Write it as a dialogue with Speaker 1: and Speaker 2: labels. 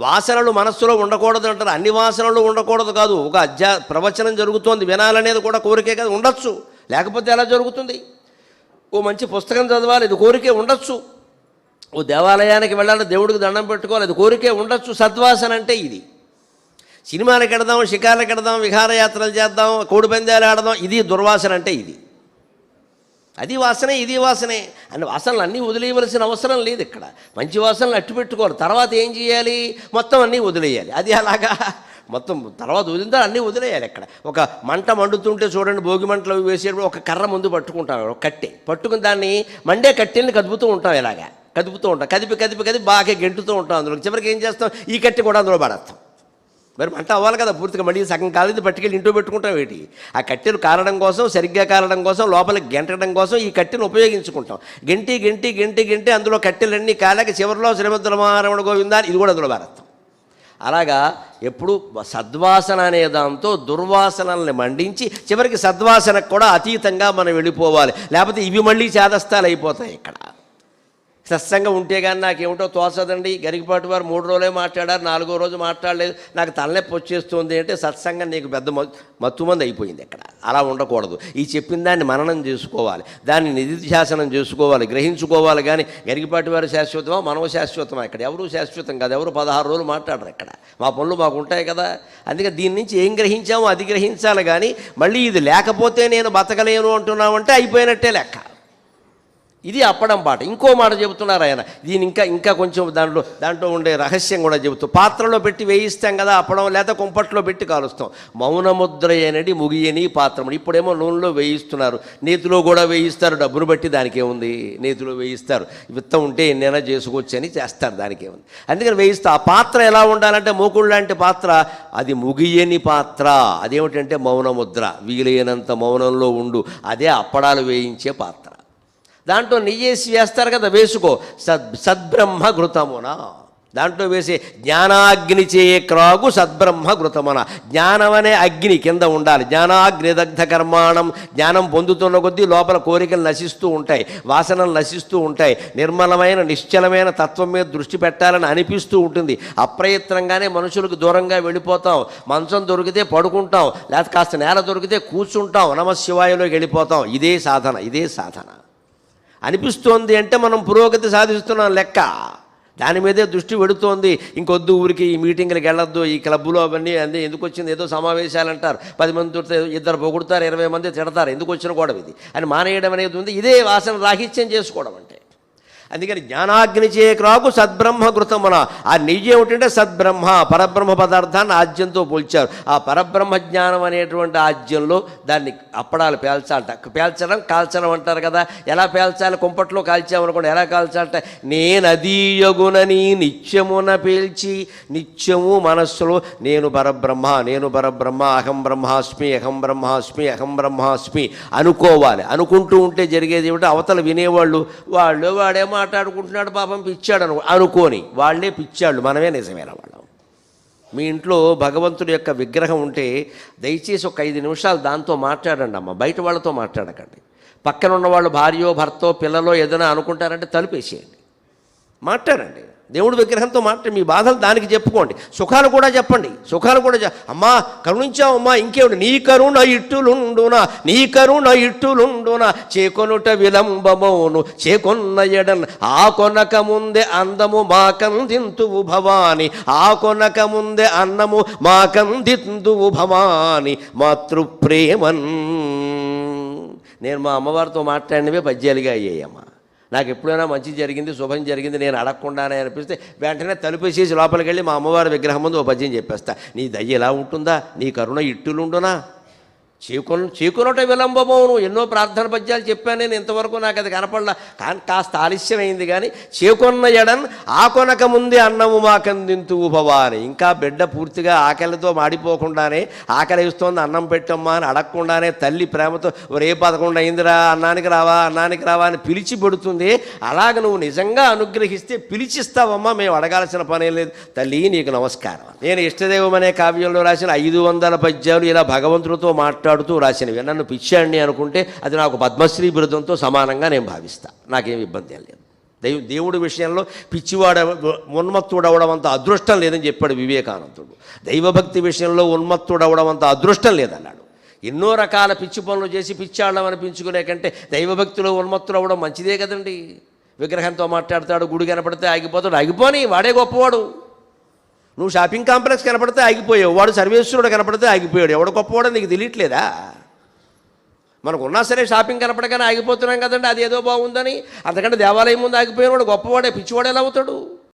Speaker 1: వాసనలు మనస్సులో ఉండకూడదు అంటారు అన్ని వాసనలు ఉండకూడదు కాదు. ఒక అధ్యా ప్రవచనం జరుగుతోంది. వినాలనేది కూడా కోరికే కదా. ఉండొచ్చు. లేకపోతే ఎలా జరుగుతుంది? ఓ మంచి పుస్తకం చదవాలి. ఇది కోరికే ఉండొచ్చు. ఓ దేవాలయానికి వెళ్ళాలి. దేవుడికి దండం పెట్టుకోవాలి. అది కోరికే ఉండొచ్చు. సద్వాసన అంటే ఇది. సినిమాలకు వెడదాం షికార్లకు వెడదాం విహారయాత్రలు చేద్దాం కోడి పందాలు ఆడదాం. ఇది దుర్వాసన అంటే ఇది. అది వాసనే ఇది వాసనే. అని వాసనలు అన్నీ వదిలేయవలసిన అవసరం లేదు ఇక్కడ. మంచి వాసనలు అట్టు పెట్టుకోవాలి తర్వాత ఏం చేయాలి? మొత్తం అన్నీ వదిలేయాలి. అది అలాగా. మొత్తం తర్వాత వదిలితే అన్నీ వదిలేయాలి ఇక్కడ ఒక మంట మండుతుంటే చూడండి భోగి మంటలు వేసేటప్పుడు ఒక కర్ర ముందు పట్టుకుంటాం ఒక కట్టె. పట్టుకుని దాన్ని మండే కట్టెల్ని కదుపుతూ ఉంటాం ఇలాగా. కదుపుతూ ఉంటాం. కదిపి కదిపి కదిపి బాగా గెంటుతూ ఉంటాం అందులో చివరికి ఏం చేస్తాం? ఈ కట్టె కూడా అందులో పడేస్తాం. మరి మంట అవ్వాలి కదా పూర్తిగా. మళ్ళీ సగం కాలేదు పట్టుకెళ్ళి ఇంట్లో పెట్టుకుంటాం ఏంటి? ఆ కట్టెలు కారడం కోసం సరిగ్గా కారడం కోసం లోపల గెంటడం కోసం ఈ కట్టెను ఉపయోగించుకుంటాం. గెంటి గెంటి గెంటి గెంటి అందులో కట్టెలన్నీ కాలేక చివరిలో శ్రీమద్దుల మహారమణ గోవిందా ఇది కూడా అందులో భారతం. అలాగా ఎప్పుడు సద్వాసన అనే దాంతో దుర్వాసనల్ని మండించి చివరికి సద్వాసనకు కూడా అతీతంగా మనం వెళ్ళిపోవాలి. లేకపోతే ఇవి మళ్ళీ చేదస్థాలు అయిపోతాయి ఇక్కడ. సత్సంగం ఉంటే కానీ నాకేమిటో తోచదండి. గరికపాటి వారు మూడు రోజులే మాట్లాడారు నాలుగో రోజు మాట్లాడలేదు. నాకు తలనొప్పి వచ్చేస్తుంది అంటే సత్సంగం నీకు పెద్ద మత్తుమంది అయిపోయింది ఇక్కడ. అలా ఉండకూడదు. ఈ చెప్పిన దాన్ని మననం చేసుకోవాలి. దాన్ని నిధిధ్యాసనం చేసుకోవాలి గ్రహించుకోవాలి కానీ గరికపాటి వారు శాశ్వతమా మనవ శాశ్వతమా? ఇక్కడ ఎవరు శాశ్వతం కాదు. ఎవరు పదహారు రోజులు మాట్లాడరు ఇక్కడ మా పనులు మాకు ఉంటాయి కదా. అందుకే దీని నుంచి ఏం గ్రహించామో అది గ్రహించాలి కానీ మళ్ళీ ఇది లేకపోతే నేను బతకలేను అంటున్నామంటే అయిపోయినట్టే లెక్క. ఇది అప్పడం పాట. ఇంకో మాట చెబుతున్నారు ఆయన. దీని ఇంకా ఇంకా కొంచెం దాంట్లో దాంట్లో ఉండే రహస్యం కూడా చెబుతూ పాత్రలో పెట్టి వేయిస్తాం కదా అప్పడం లేదా కుంపట్లో పెట్టి కాలుస్తాం. మౌనముద్ర అనేది ముగియని పాత్రముడు ఇప్పుడేమో నూనెలో వేయిస్తున్నారు. నేతిలో కూడా వేయిస్తారు. డబ్బును బట్టి దానికేముంది నేతిలో వేయిస్తారు. విత్తం ఉంటే ఎన్నైనా చేసుకోవచ్చు అని చేస్తారు. దానికేముంది అందుకని వేయిస్తా. ఆ పాత్ర ఎలా ఉండాలంటే మూకుడు లాంటి పాత్ర. అది ముగియని పాత్ర. అదేమిటంటే మౌనముద్ర. వీలైనంత మౌనంలో ఉండు. అదే అప్పడాలు వేయించే పాత్ర. దాంట్లో నెయ్యేసి వేస్తారు కదా వేసుకో. సద్ సద్బ్రహ్మ ఘృతమున దాంట్లో వేసే జ్ఞానాగ్ని చేయే క్రాగు సద్బ్రహ్మ ఘృతమున జ్ఞానం అనే అగ్ని కింద ఉండాలి. జ్ఞానాగ్ని దగ్ధ కర్మాణం జ్ఞానం పొందుతున్న కొద్దీ లోపల కోరికలు నశిస్తూ ఉంటాయి వాసనలు నశిస్తూ ఉంటాయి. నిర్మలమైన నిశ్చలమైన తత్వం మీద దృష్టి పెట్టాలని అనిపిస్తూ ఉంటుంది. అప్రయత్నంగానే మనుషులకు దూరంగా వెళ్ళిపోతాం. మంచం దొరికితే పడుకుంటాం. లేకపోతే కాస్త నేల దొరికితే కూర్చుంటాం. నమశివాయలోకి వెళ్ళిపోతాం. ఇదే సాధన ఇదే సాధన. అనిపిస్తోంది అంటే మనం పురోగతి సాధిస్తున్నాం లెక్క. దాని మీదే దృష్టి పెడుతోంది. ఇంకొద్దు ఊరికి ఈ మీటింగ్లకు వెళ్ళొద్దు ఈ క్లబ్లో అవన్నీ అంది ఎందుకు వచ్చింది? ఏదో సమావేశాలు అంటారు పది మంది ఇద్దరు పొగుడతారు ఇరవై మంది తిడతారు. ఎందుకు వచ్చిన కూడా ఇది? అని మానేయడం అనేది ఉంది. ఇదే వాసన రాహిత్యం చేసుకోవడం అంటే. అందుకని జ్ఞానాగ్ని చేయక్రాకు సద్బ్రహ్మ కృతమున. ఆ నెయ్యి ఏమిటంటే సద్బ్రహ్మ పరబ్రహ్మ పదార్థాన్ని ఆజ్యంతో పోల్చారు. ఆ పరబ్రహ్మ జ్ఞానం అనేటువంటి ఆజ్యంలో దాన్ని అప్పడాలు పేల్చాలంట. పేల్చడం కాల్చడం అంటారు కదా. ఎలా పేల్చాలి? కుంపట్లో కాల్చామనుకోండి. ఎలా కాల్చాలంట నేను అదీయగునని నిత్యమున పేల్చి నిత్యము మనస్సులో నేను పరబ్రహ్మ నేను పరబ్రహ్మ అహం బ్రహ్మాస్మి అహం బ్రహ్మాస్మి అహం బ్రహ్మాస్మి అనుకోవాలి. అనుకుంటూ ఉంటే జరిగేది ఏమిటో? అవతల వినేవాళ్ళు వాళ్ళు వాడేమో మాట్లాడుకుంటున్నాడు పాపం పిచ్చాడు అను అనుకోని వాళ్ళే పిచ్చాళ్ళు. మనమే నిజమైన వాళ్ళం? మీ ఇంట్లో భగవంతుడి యొక్క విగ్రహం ఉంటే దయచేసి ఒక ఐదు నిమిషాలు దాంతో మాట్లాడండి అమ్మ. బయట వాళ్ళతో మాట్లాడకండి. పక్కన ఉన్న వాళ్ళు భార్యో భర్తో పిల్లలో ఏదైనా అనుకుంటారంటే తలుపేసేయండి. మాట్లాడండి. దేవుడి విగ్రహంతో మాట్లాడి మీ బాధలు దానికి చెప్పుకోండి. సుఖాలు కూడా చెప్పండి. సుఖాలు కూడా చె- అమ్మా కరుణించావమ్మా ఇంకేమిటి? నీ కరుణ ఇట్టులుండునా నీ కరుణ ఇట్టులుండునా చేకొనుట విలంబమోను చేకొన్న ఎడన్ ఆ కొనక ముందే అందము మాకందింతువు భవాని ఆ కొనక ముందే అన్నము మాకందింతువు భవాని మాతృప్రేమన్. నేను మా అమ్మవారితో మాట్లాడినవే పద్యాలుగా అయ్యాయమ్మా. నాకు ఎప్పుడైనా మంచి జరిగింది శుభం జరిగింది నేను అడగకుండానే అనిపిస్తే వెంటనే తలుపేసేసి లోపలికి వెళ్ళి మా అమ్మవారి విగ్రహం ముందు ఓ పద్యం చెప్పేస్తా. నీ దయ్య ఎలా ఉంటుందా? నీ కరుణ ఇట్టులుండునా? చీకొన చీకొనట విలంబమవును ఎన్నో ప్రార్థన పద్యాలు చెప్పాను నేను ఇంతవరకు నాకు అది కనపడలా. కానీ కాస్త ఆలస్యమైంది కానీ చేకొన్న ఎడన్ ఆకొనక ముందే అన్నము మాకందింతువు భవాని. ఇంకా బిడ్డ పూర్తిగా ఆకలితో మాడిపోకుండానే ఆకలి ఇస్తోంది అన్నం పెట్టమ్మా అని అడగకుండానే తల్లి ప్రేమతో ఒరే పదకొండు అయిందిరా అన్నానికి రావా అన్నానికి రావా అని పిలిచి పెడుతుంది. అలాగ నువ్వు నిజంగా అనుగ్రహిస్తే పిలిచిస్తావమ్మా మేము అడగాల్సిన పనే లేదు. తల్లి నీకు నమస్కారం. నేను ఇష్టదేవం అనే కావ్యంలో రాసిన ఐదు వందల పద్యాలు ఇలా భగవంతుడితో మాట్లాడుతూ రాసినవి. నన్ను పిచ్చాడిని అనుకుంటే అది నాకు పద్మశ్రీ బిరుదంతో సమానంగా నేను భావిస్తా. నాకేం ఇబ్బంది లేదు. దైవ దేవుడి విషయంలో పిచ్చివాడ ఉన్మత్తుడు అవడం అంత అదృష్టం లేదని చెప్పాడు వివేకానందుడు. దైవభక్తి విషయంలో ఉన్మత్తుడు అవడం అంత అదృష్టం లేదన్నాడు. ఎన్నో రకాల పిచ్చి పనులు చేసి పిచ్చాళ్ళం అనిపించుకునే కంటే దైవభక్తిలో ఉన్మత్తుడు అవ్వడం మంచిదే కదండి. విగ్రహంతో మాట్లాడతాడు గుడి కనపడితే ఆగిపోతాడు. ఆగిపోని వాడే గొప్పవాడు. నువ్వు షాపింగ్ కాంప్లెక్స్ కనపడితే ఆగిపోయావు. వాడు సర్వేశ్వరుడు కనపడితే ఆగిపోయాడు. ఎవడు గొప్పవాడో నీకు తెలియట్లేదా? మనకు ఉన్నా సరే షాపింగ్ కనపడగానే ఆగిపోతున్నాం కదండి. అది ఏదో బాగుందని. అంతకంటే దేవాలయం ముందు ఆగిపోయిన వాడు గొప్పవాడే పిచ్చివాడు ఎలా అవుతాడు?